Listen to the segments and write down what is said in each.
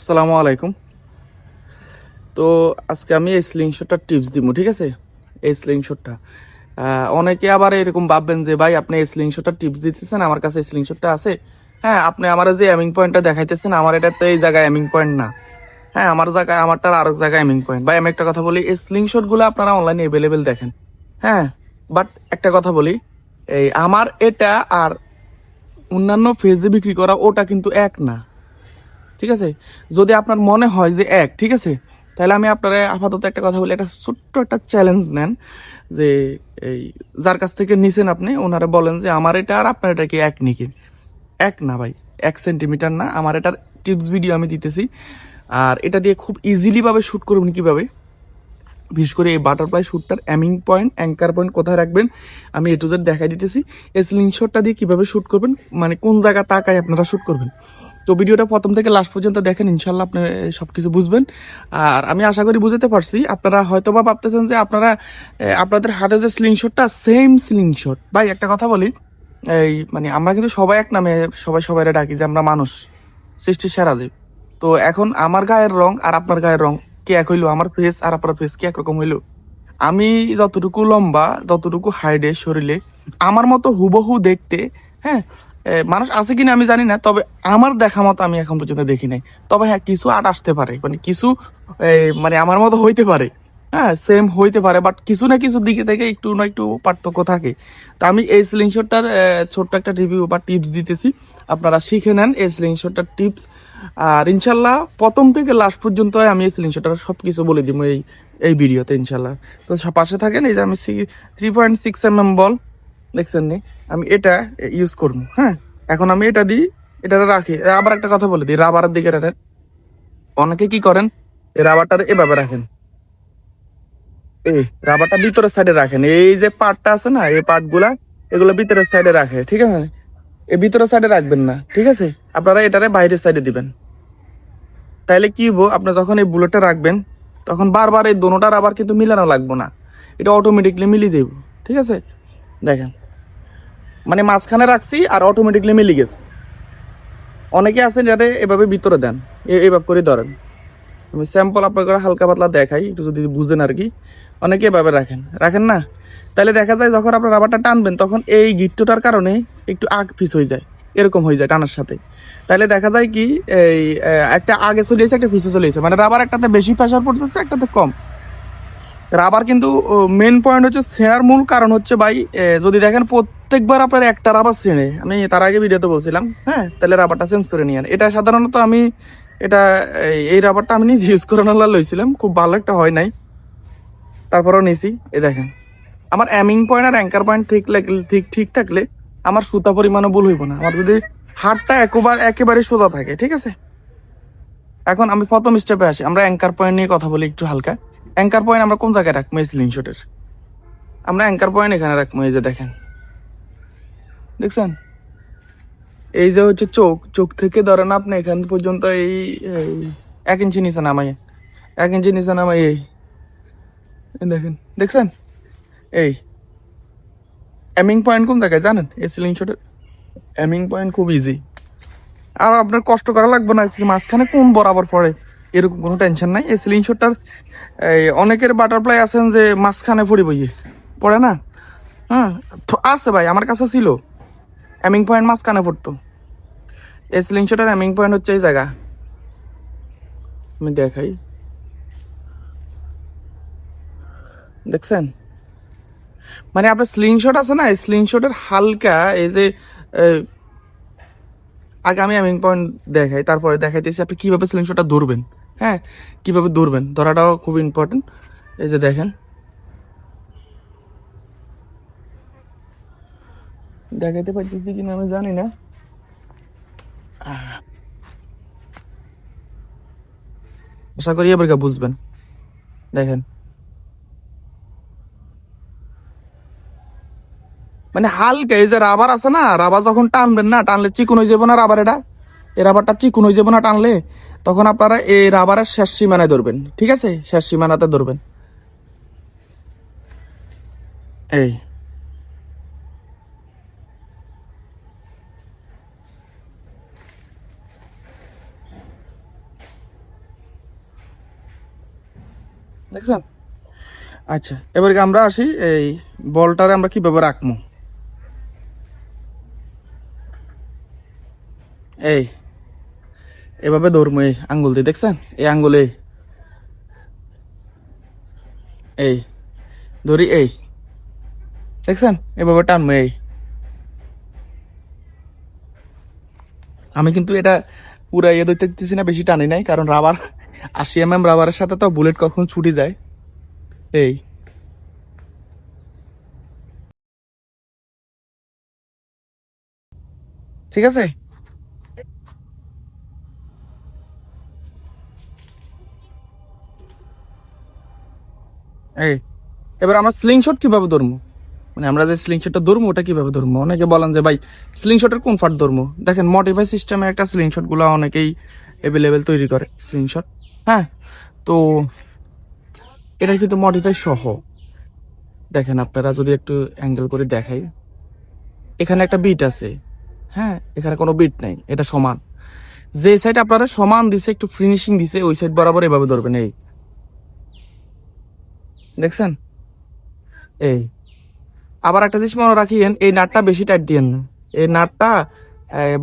আসসালামু আলাইকুম। তো আজকে আমি এই স্লিংশটটার টিপস দিব ঠিক আছে? এই স্লিংশটটা অনেকে আবার এরকম ভাববেন যে, ভাই, আপনি এই স্লিংশটটার টিপস দিতেছেন, আমার কাছে স্লিংশটটা আছে? হ্যাঁ আপনি আমার যে অ্যামিং পয়েন্টটা দেখাইতেছেন, আমার এটা তো এই জায়গায় অ্যামিং পয়েন্ট না। হ্যাঁ আমার জায়গায়, আমারটার আরেক জায়গায় অ্যামিং পয়েন্ট ভাই, আমি একটা কথা বলি, এই স্লিংশটগুলো আপনারা অনলাইনে অ্যাভেলেবেল দেখেন। হ্যাঁ বাট একটা কথা বলি, এই আমার এটা আর অন্যান্য ফেজে বিক্রি করা ওটা কিন্তু এক না। ঠিক আছে? যদি আপনার মনে হয় যে এক, ঠিক আছে? তাহলে আমি আপনারা আপাতত একটা কথা বলি, একটা ছোট্ট একটা চ্যালেঞ্জ নেন যে এই যার কাছ থেকে নিছেন আপনি ওনারা বলেন যে আমার এটা আর আপনার এটা কি এক নাকি? এক না ভাই, এক সেন্টিমিটার না, আমার এটার টিপস ভিডিও আমি দিতেছি। আর এটা দিয়ে খুব ইজিলিভাবে শ্যুট করবেন কীভাবে? বিশেষ করে এই বাটারফ্লাই শ্যুটটার অ্যামিং পয়েন্ট অ্যাঙ্কার পয়েন্ট কোথায় রাখবেন, আমি এ টু জেড দেখাই দিতেছি। এই স্লিং শটটা দিয়ে কীভাবে শ্যুট করবেন মানে কোন জায়গা তাকায় আপনারা শ্যুট করবেন? তো ভিডিওটা প্রথম থেকে লাস্ট পর্যন্ত দেখেন, ইনশাল্লাহ আপনি সব কিছু বুঝবেন। আর আমি আশা করি বুঝতে পারছি, আপনারা হয়তো বা ভাবতেছেন যে আপনারা আপনাদের হাতে যে স্লিং শটটা সেম স্লিং শট ভাই, একটা কথা বলি, এই মানে আমরা কিন্তু সবাই এক নামে, সবাই সবাই ডাকি যে আমরা মানুষ সৃষ্টির সেরা জীব। তো এখন আমার গায়ের রং আর আপনার গায়ের রং কি এক হইল? আমার ফেস আর আপনার ফেস কি একরকম হইল? আমি যতটুকু লম্বা, ততটুকু হাইডে শরীরে, আমার মতো হুবহু দেখতে হ্যাঁ মানুষ আছে কিনা আমি জানি না, তবে আমার দেখা মতো আমি এখন পর্যন্ত দেখি নাই। তবে হ্যাঁ কিছু আট আসতে পারে মানে কিছু মানে আমার মতো হইতে পারে। হ্যাঁ সেম হইতে পারে বাট কিছু না কিছু দিকে থেকে একটু না একটু পার্থক্য থাকে। তা আমি এই স্লিংশটটার ছোট্ট একটা রিভিউ বা টিপস দিতেছি। আপনারা শিখে নেন এই স্লিংশটটার টিপস আর ইনশাল্লাহ প্রথম থেকে লাস্ট পর্যন্ত আমি এই স্লিংশটটার সব কিছু বলে দিব এই এই ভিডিওতে ইনশাল্লাহ। তো পাশে থাকেন, এই যে আমি three point six M M ball দেখছেন নি আমি এটা ইউজ করব হ্যাঁ? এখন আমি এটা দিই, এটা রাখি। আবার একটা কথা বলে দিই, রাবারের দিকে রাখেন। অনেকে কি করেন, এই রাবারটার এভাবে রাখেন। এই রাবারটা ভিতরের সাইডে রাখেন। এই যে পার্টটা আছে না, এই পার্টগুলা এগুলো ভিতরের সাইডে রাখে, ঠিক আছে? এই ভিতরের সাইডে রাখবেন না, ঠিক আছে? আপনারা এটারে বাইরের সাইডে দিবেন। তাইলে কি হব আপনি যখন এই বুলেটটা রাখবেন, তখন বারবার এই দোনোটা রাবার কিন্তু মিলানো লাগবে না। এটা অটোমেটিকলি মিলি যাব ঠিক আছে? দেখেন। মানে মাঝখানে রাখছি আর অটোমেটিকলি মিলি গেছে। অনেকে আছেন যাতে এভাবে ভিতরে দেন। এভাবে করে ধরেন। আমি স্যাম্পল আপনাকে হালকা পাতলা দেখাই, একটু যদি বুঝেন আর কি। অনেকে এভাবে রাখেন। রাখেন না? তাহলে দেখা যায় যখন আপনার রাবারটা টানবেন, তখন এই গিট্টুটার কারণে একটু আগ পিছ হয়ে যায়। এরকম হয়ে যায় টানার সাথে। তাহলে দেখা যায় কি, এই একটা আগে চলে এসে একটা পিছে চলে এসে মানে রাবার একটাতে বেশি প্রেশার পড়তেছে, একটাতে কম। রাবার কিন্তু মেন পয়েন্ট হচ্ছে ছেঁড়ার মূল কারণ হচ্ছে ভাই যদি দেখেন প্রত্যেকবার আপনার একটা রাবার ছেড়ে, আমি তার আগে ভিডিওতে বলছিলাম হ্যাঁ তাহলে রাবারটা চেঞ্জ করে নিয়ে এটা সাধারণত আমি, এটা, এই- রাবারটা আমি নিজে ইউজ করে নালা লইছিলাম, খুব ভালো একটা হয় নাই। তারপরেও নিছি, এই দেখেন। আমার অ্যামিং পয়েন্ট আর অ্যাঙ্কার পয়েন্ট ঠিক লাগলে ঠিক ঠিক থাকলে আমার সুতা পরিমাণও ভুল হইব না। আমার যদি হাতটা একবার, একেবারে সোজা থাকে, ঠিক আছে? এখন আমি প্রথম স্টেপে আসি, আমরা অ্যাঙ্কার পয়েন্ট নিয়ে কথা বলি একটু হালকা। অ্যাঙ্কার পয়েন্ট আমরা কোন জায়গায় রাখব? এই স্লিংশটের আমরা অ্যাঙ্কার পয়েন্ট এখানে রাখব, এই যে দেখেন। দেখছেন? এই যে হচ্ছে চোখ চোখ থেকে ধরেন আপনি এখান পর্যন্ত এই এক ইঞ্চি নিচে নামাই এক ইঞ্চি নিচে নামাই এই দেখেন, দেখছেন? এই অ্যামিং পয়েন্ট কোন দেখায় জানেন? এই স্লিংশটের অ্যামিং পয়েন্ট খুব ইজি আর আপনার কষ্ট করা লাগবে না মাঝখানে কোন বরাবর পড়ে? এরকম কোনো টেনশন নাই। এই সিলিং শটটার এই অনেকের বাটারফ্লাই আছেন যে মাঝখানে পড়ি বইয়ে। পড়ে না? হ্যাঁ আছে ভাই, আমার কাছে ছিল। অ্যামিং পয়েন্ট মাঝখানে পড়তো। এই সিলিং শটের অ্যামিং পয়েন্ট হচ্ছে এই জায়গা। আমি দেখাই। দেখছেন? মানে আপনার স্লিং শট আছে না? স্লিং শটের হালকা এই যে আগে আমি অ্যামিং পয়েন্ট দেখাই, তারপরে দেখাইতেছি আপনি কীভাবে স্লিং শটটা ধরবেন। হ্যাঁ? কীভাবে ধরবেন? ধরাটাও খুব ইম্পর্টেন্ট এই যে দেখেন। দেখাইতে পারতেছি কিনা আমি জানি না। আশা করি এবার বুঝবেন। দেখেন। মানে হালকা, এই যে রাবার আছে না, রাবার যখন টানবেন না, টানলে চিকুন হয়ে যাব না রাবার এটা? এই রাবারটা চিকুন হয়ে যাব না টানলে, তখন আপনারা এই রাবারের শেষ সীমানায় ধরবেন। ঠিক আছে? শেষ সীমানাতে ধরবেন। এই। দেখছেন আচ্ছা এবার আমরা আসি এই বলটারে আমরা কীভাবে রাখব এই, এভাবে ধরবো এই আঙ্গুল দিয়ে, দেখছেন? এই আঙ্গুলে এই। ধরি এই। দেখছেন? এভাবে টানবো এই। আমি কিন্তু এটা পুরা ইয়ে দিতেছি না, বেশি টানি নাই, কারণ রাবার আশি এম এম রাবারের সাথে তো বুলেট কখন ছুটি যায়। এই। ঠিক আছে? এই, এবার আমরা স্লিংশট কীভাবে ধরবো? মানে আমরা যে স্লিংশটটা ধরবো, ওটা কীভাবে ধরবো? অনেকে বলেন যে, ভাই স্লিংশটের কোন ফাট ধরবো? দেখেন মডিফাই সিস্টেমে একটা স্লিংশটগুলো অনেকেই অ্যাভেলেবেল তৈরি করে। স্লিংশট হ্যাঁ তো এটা কিন্তু মডিফাই সহ। দেখেন আপনারা যদি একটু অ্যাঙ্গেল করে দেখাই। এখানে একটা বিট আছে। হ্যাঁ এখানে কোনো বিট নাই, এটা সমান। যে সাইড আপনারা সমান দিছে, একটু ফিনিশিং দিছে, ওই সাইড বরাবর এভাবে ধরবেন, এই। দেখছেন? এই। আবার একটা জিনিস মনে রাখিয়েন, এই নাটটা বেশি টাইট দিয়েন এই নাটটা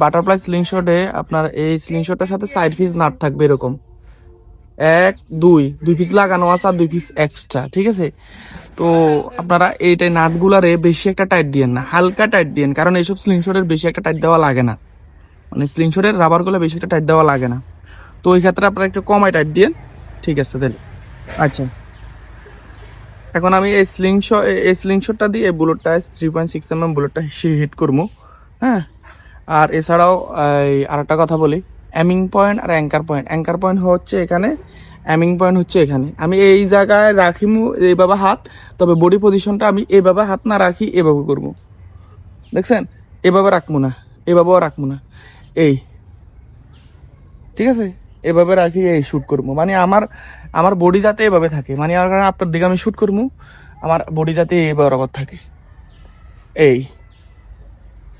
বাটারফ্লাই স্লিংশটে আপনার এই স্লিংশটের সাথে সাইড পিস নাট থাকবে এরকম। এক, দুই দুই পিস লাগানো আছে আর দুই পিস এক্সট্রা ঠিক আছে? তো আপনারা এইটাই নাটগুলারে বেশি একটা টাইট দিয়েন না, হালকা টাইট দিয়েন, কারণ এইসব স্লিংশটের বেশি একটা টাইট দেওয়া লাগে না। মানে স্লিংশটের রাবারগুলো বেশি একটা টাইট দেওয়া লাগে না। তো ওই ক্ষেত্রে আপনারা একটু কমাই টাইট দিয়েন, ঠিক আছে তাহলে। আচ্ছা। এখন আমি এই স্লিংশট এই স্লিংশটটা দিয়ে বুলেটটা three point six M M বুলেটটা hit করব হ্যাঁ? আর এছাড়াও এই আরেকটা কথা বলি অ্যামিং পয়েন্ট আর অ্যাঙ্কার পয়েন্ট। অ্যাঙ্কার পয়েন্ট হচ্ছে এখানে, অ্যামিং পয়েন্ট হচ্ছে এখানে। আমি এই জায়গায় রাখিমু এইভাবে হাত, তবে বডি পজিশনটা আমি এভাবে হাত না রাখি এভাবে করব। দেখছেন? এভাবে রাখব না এভাবেও রাখব না। এই। ঠিক আছে? এভাবে রাখি, এই শ্যুট করব। মানে আমার আমার বডি যাতে এভাবে থাকে। মানে আমার কারণে আপনার দিকে আমি শ্যুট করব, আমার বডি যাতে এই বরাবর থাকে। এই।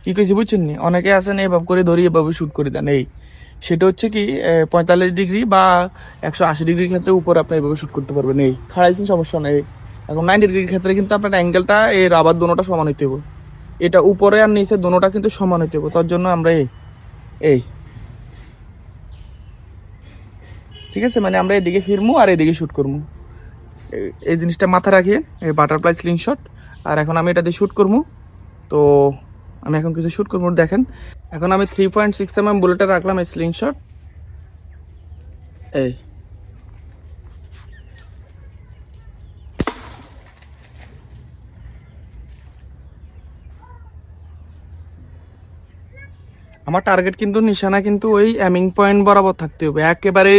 কি কইছি বুঝছেন নি? অনেকে আছেন এভাবে করে ধরি এভাবে শ্যুট করে দেন। এই। সেটা হচ্ছে কি পঁয়তাল্লিশ ডিগ্রি বা একশো আশি ডিগ্রির ক্ষেত্রে উপরে আপনি এভাবে শুট করতে পারবেন। এই খাড়াইছেন সমস্যা নেই। এখন নাইনটি ডিগ্রির ক্ষেত্রে কিন্তু আপনার অ্যাঙ্গেলটা এই রাবার দোনোটা সমান হইতে হবে। এটা উপরে আর নিচে দোনোটা কিন্তু সমান হইতে হবে। তার জন্য আমরা এই এই। ঠিক আছে? মানে আমরা এদিকে ফিরমু আর এদিকে শ্যুট করব এই- জিনিসটা মাথায় রাখিয়ে এই বাটারফ্লাই স্লিং শট আর এখন আমি এটা দিয়ে শ্যুট করব তো আমি এখন কিছু শ্যুট করব, দেখেন। এখন আমি three point six M M বুলেটে রাখলাম এই স্লিং শট এই। আমার টার্গেট কিন্তু নিশানা, কিন্তু ওই অ্যামিং পয়েন্ট বরাবর থাকতে হবে। একেবারে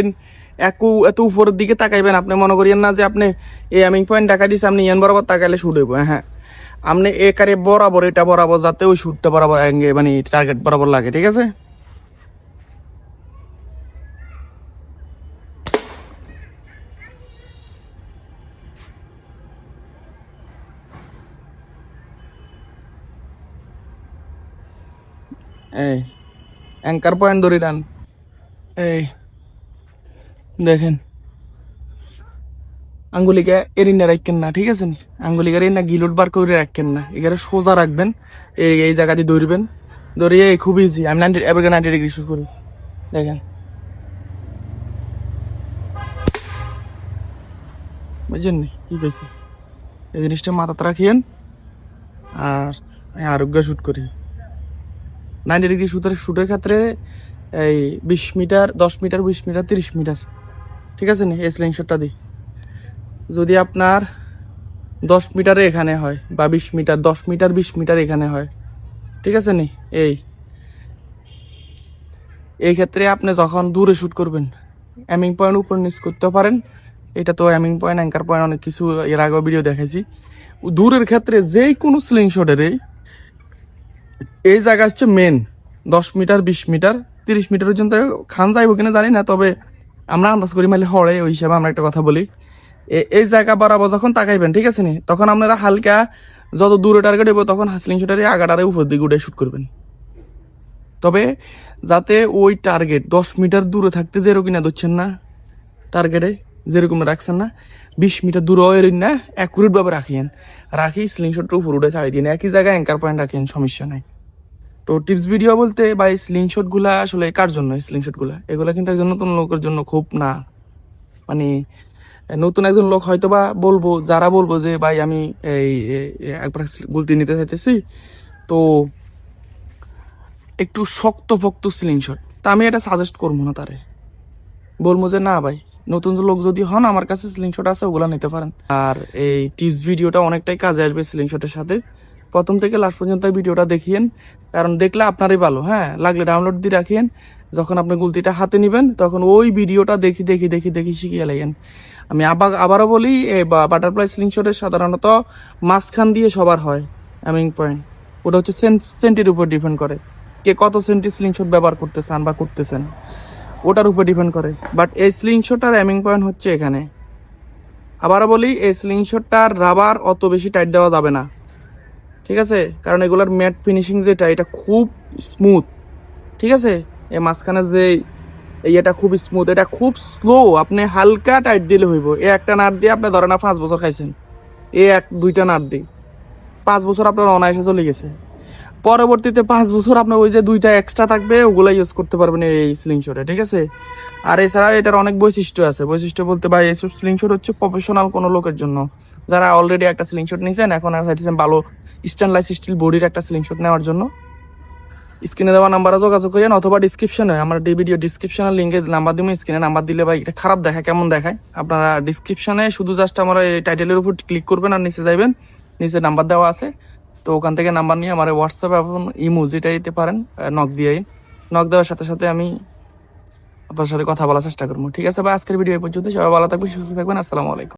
একু, এত উপরের দিকে তাকাইবেন, আপনি মনে করিয়েন না যে আপনি এই অ্যামিং পয়েন্ট দেখা দিছে আপনি ইয়ান বরাবর তাকাইলে শুট হইব হ্যাঁ। আপনি একারে বরাবর, এটা বরাবর যাতে ওই শুটটা বরাবর মানে টার্গেট বরাবর লাগে, ঠিক আছে? এই অ্যাঙ্কার পয়েন্ট ধরে টান এই, দেখেন। আঙ্গুলিকে এরিনা রাখেন না, ঠিক আছে নি? আঙ্গুলিকে এরিনা গিলোট বার করে রাখেন না। এখানে সোজা রাখবেন, এই এই জায়গা দিয়ে ধরবেন। ধরিয়ে খুব ইজি আমি নাইনটি এবার নাইনটি ডিগ্রি শুট করি। দেখেন। বুঝছেন নি? কি পেয়েছি? এই জিনিসটা মাথাতে রাখিয়েন আর আরোগ্য শুট করি। নাইনটি ডিগ্রি শুটের শুটের ক্ষেত্রে এই বিশ মিটার, দশ মিটার, বিশ মিটার, তিরিশ মিটার। ঠিক আছে নি? এই স্লিং শটটা দিই। যদি আপনার দশ মিটারে এখানে হয় বা বিশ মিটার, দশ মিটার, বিশ মিটার এখানে হয়, ঠিক আছে নি? এই। এই ক্ষেত্রে আপনি যখন দূরে শুট করবেন অ্যামিং পয়েন্ট উপর নিচ করতে পারেন। এটা তো অ্যামিং পয়েন্ট অ্যাঙ্কার পয়েন্ট অনেক কিছু এর আগেও ভিডিও দেখেছি দূরের ক্ষেত্রে যে কোনো স্লিং শটেরই এই জায়গা হচ্ছে মেন দশ মিটার, বিশ মিটার, তিরিশ মিটার পর্যন্ত খান যাইব কিনা জানি না, তবে আমরা আন্দাজ করি মাইলে হরে ওই হিসাবে আমরা একটা কথা বলি। এই জায়গা বরাবর যখন তাকাইবেন, ঠিক আছে নি? তখন আপনারা হালকা যত দূরে টার্গেট হইব তখন হাসলিং শুটারে আগাটারে উপর দিকে উঠে শুট করবেন। তবে যাতে ওই টার্গেট দশ মিটার দূরে থাকতে যেরো কিনা ধরছেন না টার্গেটে যেরকম রাখছেন না, বিশ মিটার দূর এরিন না অ্যাকুরেট ভাবে রাখিয়েন। রাখি স্লিংশটটা উপর উঠে ছাড়িয়ে দিন একই জায়গায় অ্যাঙ্কার পয়েন্ট রাখেন, সমস্যা নাই। তো টিপস ভিডিও বলতে বা এই স্লিংশটগুলা আসলে কার জন্য? স্লিংশটগুলা? এগুলা কিন্তু একজন নতুন লোকের জন্য খুব না মানে নতুন একজন লোক হয়তো বা বলব, যারা বলব যে, ভাই, আমি এই একবার গুলতি নিতে চাইতেছি। তো একটু শক্ত ফক্ত স্লিংশট তা আমি এটা সাজেস্ট করব না তারে। বলব যে, না, ভাই, নতুন লোক যদি হন, আমার কাছে স্লিংশট আছে, ওগুলা নিতে পারেন। আর এই টিপস ভিডিওটা অনেকটাই কাজে আসবে স্লিংশটের সাথে। প্রথম থেকে লাস্ট পর্যন্ত ভিডিওটা দেখিয়েন, কারণ দেখলে আপনারই ভালো হ্যাঁ? লাগলে ডাউনলোড দিয়ে রাখিয়েন যখন আপনি গুলতিটা হাতে নেবেন, তখন ওই ভিডিওটা দেখি দেখি দেখি দেখি শিখিয়ে লাগেন আমি আবার আবারও বলি বাটারফ্লাই স্লিংশটের সাধারণত মাঝখান দিয়ে সবার হয় অ্যামিং পয়েন্ট ওটা হচ্ছে সেন্টির উপর ডিপেন্ড করে। কে কত সেন্টি স্লিংশট ব্যবহার করতেছেন বা করতেছেন, ওটার উপর ডিপেন্ড করে। বাট এই স্লিংশটার অ্যামিং পয়েন্ট হচ্ছে এখানে। আবারও বলি, এই স্লিংশটটার রাবার অত বেশি টাইট দেওয়া যাবে না। ঠিক আছে? কারণ এগুলোর ম্যাট ফিনিশিং যেটা, এটা খুব স্মুথ ঠিক আছে? এই মাঝখানে যে এই এটা খুব স্মুথ এটা খুব স্লো আপনি হালকা টাইট দিলে হইব। এ একটা নাট দিয়ে আপনি ধরেন না পাঁচ বছর খাইছেন। এ এক, দুইটা নাট দিই পাঁচ বছর আপনার অনায়াসে চলে গেছে। পরবর্তীতে পাঁচ বছর আপনার ওই যে দুইটা এক্সট্রা থাকবে ওগুলো ইউজ করতে পারবেন এই স্লিংশটে ঠিক আছে? আর এছাড়া এটার অনেক বৈশিষ্ট্য আছে। বৈশিষ্ট্য বলতে ভাই এইসব স্লিংশট হচ্ছে প্রফেশনাল কোনো লোকের জন্য। যারা অলরেডি একটা স্লিংশট নিয়েছেন এখন আর ভালো স্টেনলেস স্টিল বডির একটা স্লিংশট নেওয়ার জন্য। স্ক্রিনে দেওয়া নাম্বারে যোগাযোগ করেন অথবা ডিসক্রিপশনে আমার ভিডিও ডিসক্রিপশনের লিঙ্কে নাম্বার দিব স্ক্রিনে নাম্বার দিলে ভাই এটা খারাপ দেখায়, কেমন দেখায়? আপনারা ডিসক্রিপশনে শুধু জাস্ট আমার এই টাইটেলের উপর ক্লিক করবেন আর নিচে যাইবেন, নিচে নাম্বার দেওয়া আছে। তো ওখান থেকে নাম্বার নিয়ে আমার হোয়াটসঅ্যাপ এবং ইমো যেটা দিতে পারেন নক দিয়ে। নক দেওয়ার সাথে সাথে আমি আপনার সাথে কথা বলার চেষ্টা করব। ঠিক আছে ভাই, আজকের ভিডিও পর্যন্ত সবাই ভালো থাকবেন, সুস্থ থাকবেন। আসসালামু আলাইকুম।